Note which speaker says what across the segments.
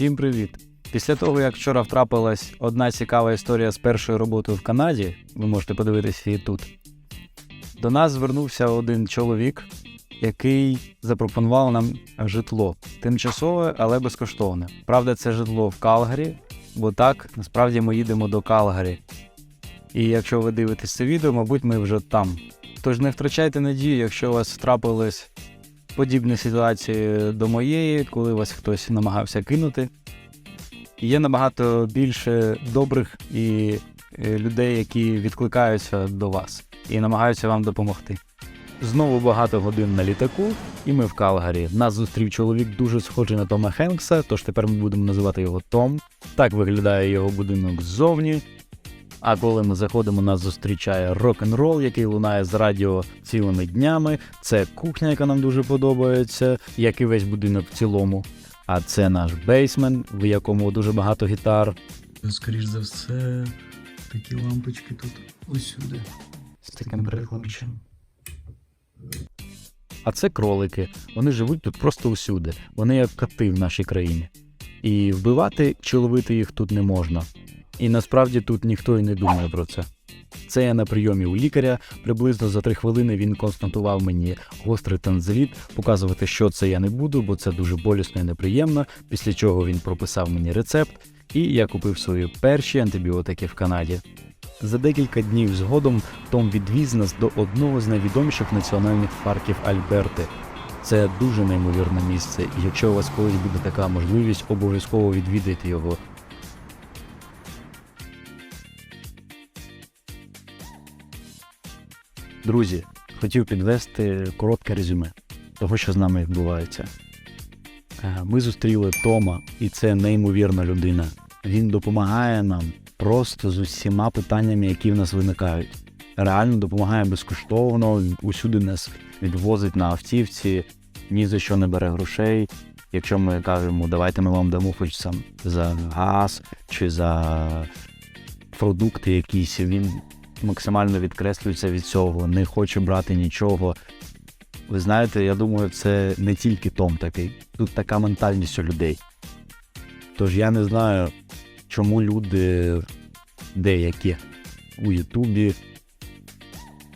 Speaker 1: Всім привіт! Після того, як вчора втрапилась одна цікава історія з першою роботою в Канаді, ви можете подивитися її тут. До нас звернувся один чоловік, який запропонував нам житло. Тимчасове, але безкоштовне. Правда, це житло в Калгарі, бо так, насправді ми їдемо до Калгарі. І якщо ви дивитесь це відео, мабуть, ми вже там. Тож не втрачайте надію, якщо у вас трапились подібні ситуації до моєї, коли вас хтось намагався кинути. Є набагато більше добрих і е, людей, які відкликаються до вас і намагаються вам допомогти. Знову багато годин на літаку, і ми в Калгарі. Нас зустрів чоловік дуже схожий на Тома Хенкса, тож тепер ми будемо називати його Том. Так виглядає його будинок ззовні. А коли ми заходимо, нас зустрічає рок-н-рол, який лунає з радіо цілими днями. Це кухня, яка нам дуже подобається, як і весь будинок в цілому. А це наш бейсмен, в якому дуже багато гітар.
Speaker 2: Скоріш за все, такі лампочки тут усюди. З таким приклепчем.
Speaker 1: А це кролики. Вони живуть тут просто усюди. Вони як коти в нашій країні. І вбивати чи ловити їх тут не можна. І насправді тут ніхто і не думає про це. Це я на прийомі у лікаря. Приблизно за три хвилини він констатував мені гострий танзеліт. Показувати, що це я не буду, бо це дуже болісно і неприємно. Після чого він прописав мені рецепт, і я купив свої перші антибіотики в Канаді. За декілька днів згодом Том відвіз нас до одного з найвідоміших національних парків Альберти. Це дуже неймовірне місце, і якщо у вас колись буде така можливість, обов'язково відвідайте його. Друзі, хотів підвести коротке резюме того, що з нами відбувається. Е, Ми зустріли Тома, і це неймовірна людина. Він допомагає нам просто з усіма питаннями, які в нас виникають. Реально допомагає безкоштовно, усюди нас відвозить на автівці, ні за що не бере грошей. Якщо ми кажемо, давайте ми вам дамо хоч сам за газ чи за продукти якісь, він максимально відкреслюється від цього, не хоче брати нічого. Ви знаєте, я думаю, це не тільки Том такий, тут така ментальність у людей. Тож я не знаю, чому люди деякі у Ютубі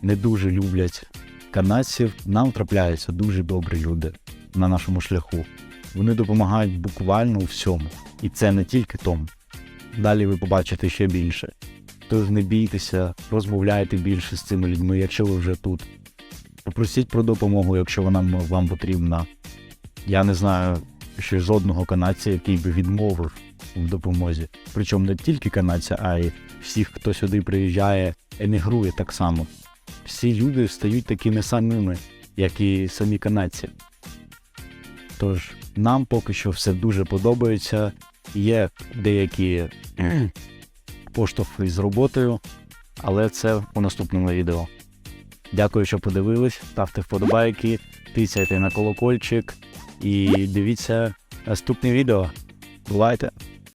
Speaker 1: не дуже люблять канадців. Нам трапляються дуже добрі люди на нашому шляху. Вони допомагають буквально у всьому. І це не тільки Том. Далі ви побачите ще більше. Тож не бійтеся, розмовляйте більше з цими людьми, якщо ви вже тут. Попросіть про допомогу, якщо вона вам потрібна. Я не знаю ще жодного канадця, який би відмовив в допомозі. Причому не тільки канадця, а й всіх, хто сюди приїжджає, емігрує так само. Всі люди стають такими самими, як і самі канадці. Тож нам поки що все дуже подобається. Є деякі кхм, із роботою, але це у наступному відео. Дякую, що подивились. Ставте вподобайки, тицяйте на колокольчик і дивіться наступне відео. Бувайте!